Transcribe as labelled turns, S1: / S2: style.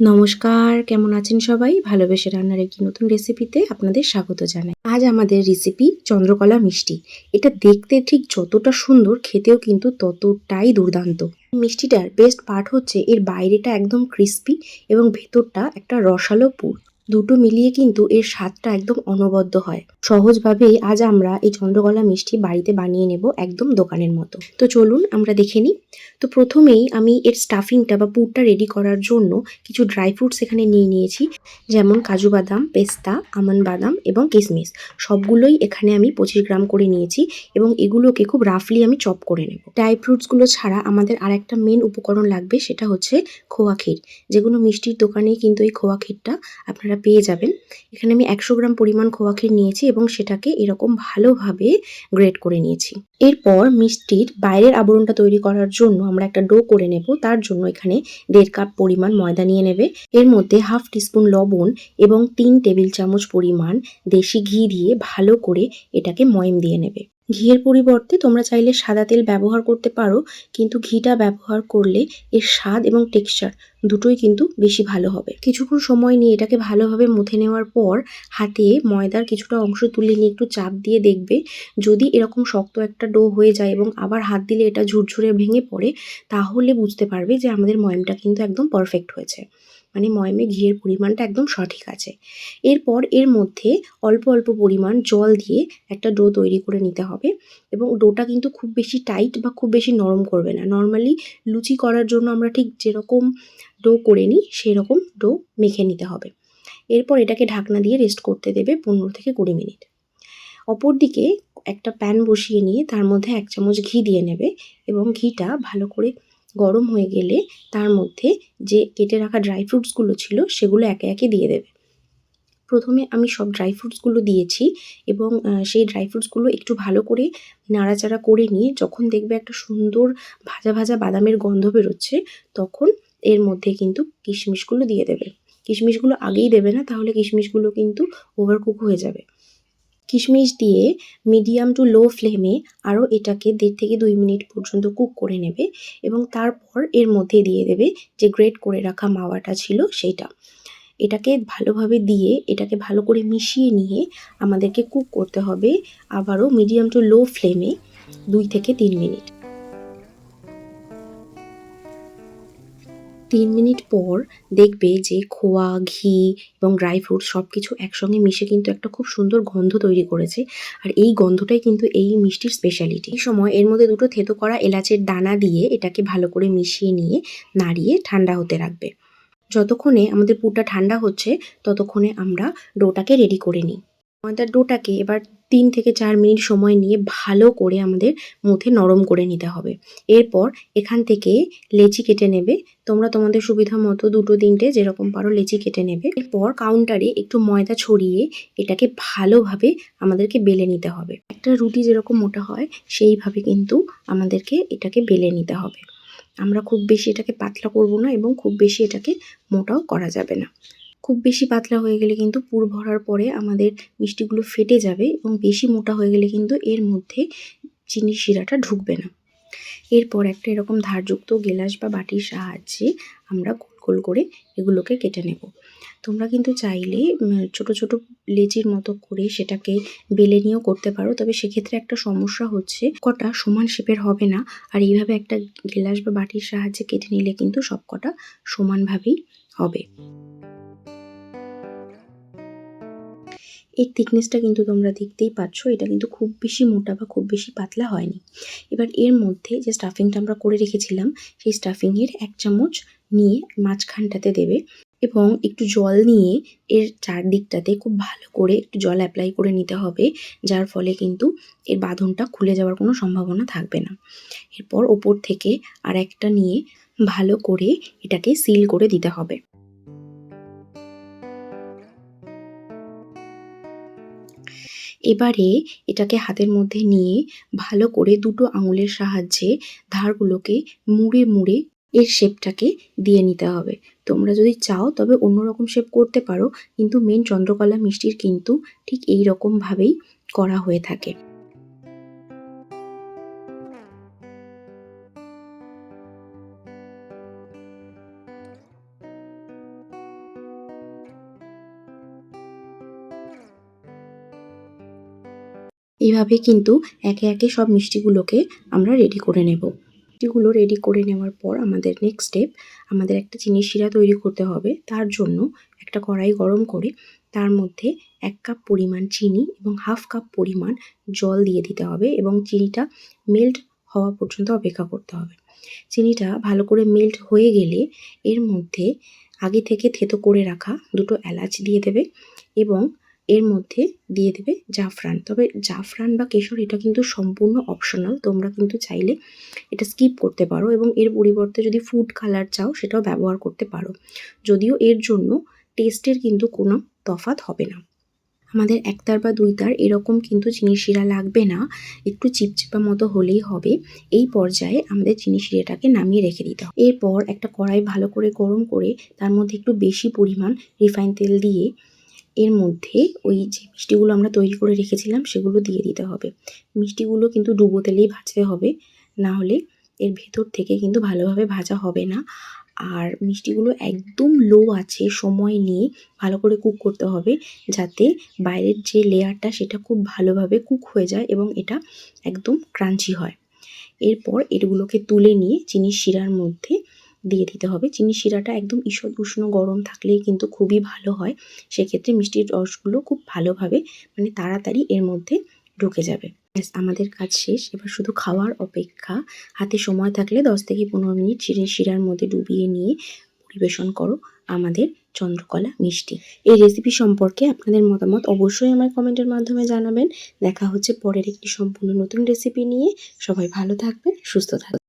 S1: নমস্কার, কেমন আছেন সবাই? ভালোবেসে রান্নার একটি নতুন রেসিপিতে আপনাদের স্বাগত জানাই। আজ আমাদের রেসিপি চন্দ্রকলা মিষ্টি। এটা দেখতে ঠিক যতটা সুন্দর, খেতেও কিন্তু ততটাই দুর্দান্ত। মিষ্টিটার বেস্ট পার্ট হচ্ছে এর বাইরেটা একদম ক্রিস্পি এবং ভেতরটা একটা রসালো পুর। দুটো মিলিয়ে কিন্তু এর স্বাদটা একদম অনবদ্য হয়। সহজভাবেই আজ আমরা এই চন্দ্রকলা মিষ্টি বাড়িতে বানিয়ে নেব একদম দোকানের মতো। তো চলুন আমরা দেখে নিই। তো প্রথমেই আমি এর স্টাফিংটা বা পুরটা রেডি করার জন্য কিছু ড্রাই ফ্রুটস এখানে নিয়ে নিয়েছি, যেমন কাজু বাদাম, পেস্তা আমন্ড বাদাম এবং কিশমিশ সবগুলোই এখানে আমি পঁচিশ গ্রাম করে নিয়েছি এবং এগুলোকে খুব রাফলি আমি চপ করে নেব। ড্রাই ফ্রুটসগুলো ছাড়া আমাদের আর একটা মেন উপকরণ লাগবে, সেটা হচ্ছে খোয়া ক্ষীর। যেগুলো মিষ্টির দোকানেই কিন্তু এই খোয়া ক্ষীরটা আপনারা পেয়ে যাবেন। এখানে আমি একশো গ্রাম পরিমাণ খোয়া ক্ষীর নিয়েছি এবং সেটাকে এরকম ভালোভাবে গ্রেট করে নিয়েছি। এরপর মিষ্টির বাইরের আবরণটা তৈরি করার জন্য আমরা একটা ডো করে নেব। তার জন্য এখানে দেড় কাপ পরিমাণ ময়দা নিয়ে নেবে। এর মধ্যে হাফ টিস্পুন লবণ এবং তিন টেবিল চামচ পরিমাণ দেশি ঘি দিয়ে ভালো করে এটাকে ময়ম দিয়ে নেবে। ঘিয়ের পরিবর্তে তোমরা চাইলে সাদা তেল ব্যবহার করতে পারো, কিন্তু ঘিটা ব্যবহার করলে এর স্বাদ এবং টেক্সচার দুটোই কিন্তু বেশি ভালো হবে। কিছুক্ষণ সময় নিয়ে এটাকে ভালোভাবে মুথে নেওয়ার পর হাতে ময়দার কিছুটা অংশ তুলে নিয়ে একটু চাপ দিয়ে দেখবে যদি এরকম শক্ত একটা ডো হয়ে যায় এবং আবার হাত দিলে এটা ঝুরঝুরে ভেঙে পড়ে, তাহলে বুঝতে পারবে যে আমাদের ময়মটা কিন্তু একদম পারফেক্ট হয়েছে। মানে ময়মে ঘিয়ের পরিমাণটা একদম সঠিক আছে। এরপর এর মধ্যে অল্প অল্প পরিমাণ জল দিয়ে একটা ডো তৈরি করে নিতে হবে এবং ডোটা কিন্তু খুব বেশি টাইট বা খুব বেশি নরম করবে না। নর্মালি লুচি করার জন্য আমরা ঠিক যেরকম ডো করে নিই, সেরকম ডো মেখে নিতে হবে। এরপর এটাকে ঢাকনা দিয়ে রেস্ট করতে দেবে পনেরো থেকে কুড়ি মিনিট। অপরদিকে একটা প্যান বসিয়ে নিয়ে তার মধ্যে এক চামচ ঘি দিয়ে নেবে এবং ঘিটা ভালো করে গরম হয়ে গেলে তার মধ্যে যে কেটে রাখা ড্রাই ফ্রুটসগুলো ছিল সেগুলো একে একে দিয়ে দেবে। প্রথমে আমি সব ড্রাই ফ্রুটসগুলো দিয়েছি এবং সেই ড্রাই ফ্রুটসগুলো একটু ভালো করে নাড়াচাড়া করে নিয়ে যখন দেখবে একটা সুন্দর ভাজা ভাজা বাদামের গন্ধ বেরোচ্ছে, তখন এর মধ্যে কিন্তু কিশমিশগুলো দিয়ে দেবে। কিশমিশগুলো আগেই দেবে না, তাহলে কিশমিশগুলো কিন্তু ওভারকুক হয়ে যাবে। কিশমিশ দিয়ে মিডিয়াম টু লো ফ্লেমে আরও এটাকে দেড় থেকে দুই মিনিট পর্যন্ত কুক করে নেবে এবং তারপর এর মধ্যে দিয়ে দেবে যে গ্রেট করে রাখা মাওয়াটা ছিল সেইটা। এটাকে ভালোভাবে দিয়ে, এটাকে ভালো করে মিশিয়ে নিয়ে আমাদেরকে কুক করতে হবে আবারও মিডিয়াম টু লো ফ্লেমে দুই থেকে তিন মিনিট। তিন মিনিট পর দেখবে যে খোয়া, ঘি এবং ড্রাই ফ্রুট সব কিছু একসঙ্গে মিশে কিন্তু একটা খুব সুন্দর গন্ধ তৈরি করেছে। আর এই গন্ধটাই কিন্তু এই মিষ্টির স্পেশালিটি এই সময় এর মধ্যে দুটো থেতো করা এলাচের দানা দিয়ে এটাকে ভালো করে মিশিয়ে নিয়ে নাড়িয়ে ঠান্ডা হতে রাখবে। যতক্ষণে আমাদের পুরটা ঠান্ডা হচ্ছে, ততক্ষণে আমরা ডোটাকে রেডি করে নিই। ময়দার ডোটাকে এবার তিন থেকে চার মিনিট সময় নিয়ে ভালো করে আমাদের মুথে নরম করে নিতে হবে। এরপর এখান থেকে লেচি কেটে নেবে। তোমরা তোমাদের সুবিধা মতো দুটো তিনটে যেরকম পারো লেচি কেটে নেবে। এরপর কাউন্টারে একটু ময়দা ছড়িয়ে এটাকে ভালোভাবে আমাদেরকে বেলে নিতে হবে। একটা রুটি যেরকম মোটা হয়, সেইভাবে কিন্তু আমাদেরকে এটাকে বেলে নিতে হবে। আমরা খুব বেশি এটাকে পাতলা করব না এবং খুব বেশি এটাকে মোটাও করা যাবে না। খুব বেশি পাতলা হয়ে গেলে কিন্তু পুর ভরার পরে আমাদের মিষ্টিগুলো ফেটে যাবে এবং বেশি মোটা হয়ে গেলে কিন্তু এর মধ্যে চিনি শিরাটা ঢুকবে না। এরপর একটা এরকম ধারযুক্ত গেলাস বা বাটির সাহায্যে আমরা গোল গোল করে এগুলোকে কেটে নেব। তোমরা কিন্তু চাইলে ছোট ছোট লেচির মতো করে সেটাকে বেলে নিয়েও করতে পারো, তবে সেক্ষেত্রে একটা সমস্যা হচ্ছে কটা সমান শেপের হবে না, আর এইভাবে একটা গেলাস বা বাটির সাহায্যে কেটে নিলে কিন্তু সব কটা সমানভাবেই হবে। এর থিকনেসটা কিন্তু তোমরা দেখতেই পাচ্ছ, এটা কিন্তু খুব বেশি মোটা বা খুব বেশি পাতলা হয়নি। এবার এর মধ্যে যে স্টাফিংটা আমরা করে রেখেছিলাম, সেই স্টাফিংয়ের এক চামচ নিয়ে মাঝখানটাতে দেবে এবং একটু জল নিয়ে এর চারদিকটাতে খুব ভালো করে একটু জল অ্যাপ্লাই করে নিতে হবে, যার ফলে কিন্তু এর বাঁধনটা খুলে যাওয়ার কোনো সম্ভাবনা থাকবে না। এরপর ওপর থেকে আর একটা নিয়ে ভালো করে এটাকে সিল করে দিতে হবে। এবারে এটাকে হাতের মধ্যে নিয়ে ভালো করে দুটো আঙুলের সাহায্যে ধারগুলোকে মুড়ে মুড়ে এর শেপটাকে দিয়ে নিতে হবে। তোমরা যদি চাও তবে অন্যরকম শেপ করতে পারো, কিন্তু মেন চন্দ্রকলা মিষ্টির কিন্তু ঠিক এই রকমভাবেই করা হয়ে থাকে। এইভাবে কিন্তু একে একে সব মিষ্টিগুলোকে আমরা রেডি করে নেব। মিষ্টিগুলো রেডি করে নেওয়ার পর আমাদের নেক্সট স্টেপ আমাদের একটা চিনি শিরা তৈরি করতে হবে। তার জন্য একটা কড়াই গরম করে তার মধ্যে এক কাপ পরিমাণ চিনি এবং হাফ কাপ পরিমাণ জল দিয়ে দিতে হবে এবং চিনিটা মেল্ট হওয়া পর্যন্ত অপেক্ষা করতে হবে। চিনিটা ভালো করে মেল্ট হয়ে গেলে এর মধ্যে আগে থেকে থেতো করে রাখা দুটো এলাচ দিয়ে দেবে এবং এর মধ্যে দিয়ে দেবে জাফরান। তবে জাফরান বা কেশর, এটা কিন্তু সম্পূর্ণ অপশনাল তোমরা কিন্তু চাইলে এটা স্কিপ করতে পারো এবং এর পরিবর্তে যদি ফুড কালার চাও, সেটাও ব্যবহার করতে পারো। যদিও এর জন্য টেস্টের কিন্তু কোনো তফাৎ হবে না। আমাদের একতার বা দুই তার এরকম কিন্তু চিনি শিরা লাগবে না, একটু চিপচিপা মতো হলেই হবে। এই পর্যায়ে আমাদের চিনি শিরাটাকে নামিয়ে রেখে দিতে হবে। এরপর একটা কড়াই ভালো করে গরম করে তার মধ্যে একটু বেশি পরিমাণ রিফাইন তেল দিয়ে এর মধ্যে ওই যে মিষ্টিগুলো আমরা তৈরি করে রেখেছিলাম, সেগুলো দিয়ে দিতে হবে। মিষ্টিগুলো কিন্তু ডুবো তেলেই ভাজতে হবে, না হলে এর ভেতর থেকে কিন্তু ভালোভাবে ভাজা হবে না। আর মিষ্টিগুলো একদম লো আছে, সময় নিয়ে ভালো করে কুক করতে হবে, যাতে বাইরের যে লেয়ারটা সেটা খুব ভালোভাবে কুক হয়ে যায় এবং এটা একদম ক্রাঞ্চি হয়। এরপর এগুলোকে তুলে নিয়ে চিনির শিরার মধ্যে দিয়ে দিতে হবে। চিনি শিরাটা একদম ঈষৎ উষ্ণ গরম থাকলেই কিন্তু খুবই ভালো হয়। সেক্ষেত্রে মিষ্টির রসগুলো খুব ভালোভাবে মানে তাড়াতাড়ি এর মধ্যে ঢুকে যাবে। ব্যাস, আমাদের কাজ শেষ। এবার শুধু খাওয়ার অপেক্ষা। হাতে সময় থাকলে দশ থেকে পনেরো মিনিট চিনির শিরার মধ্যে ডুবিয়ে নিয়ে পরিবেশন করো আমাদের চন্দ্রকলা মিষ্টি। এই রেসিপি সম্পর্কে আপনাদের মতামত অবশ্যই আমার কমেন্টের মাধ্যমে জানাবেন। দেখা হচ্ছে পরের একটি সম্পূর্ণ নতুন রেসিপি নিয়ে। সবাই ভালো থাকবেন, সুস্থ থাকবেন।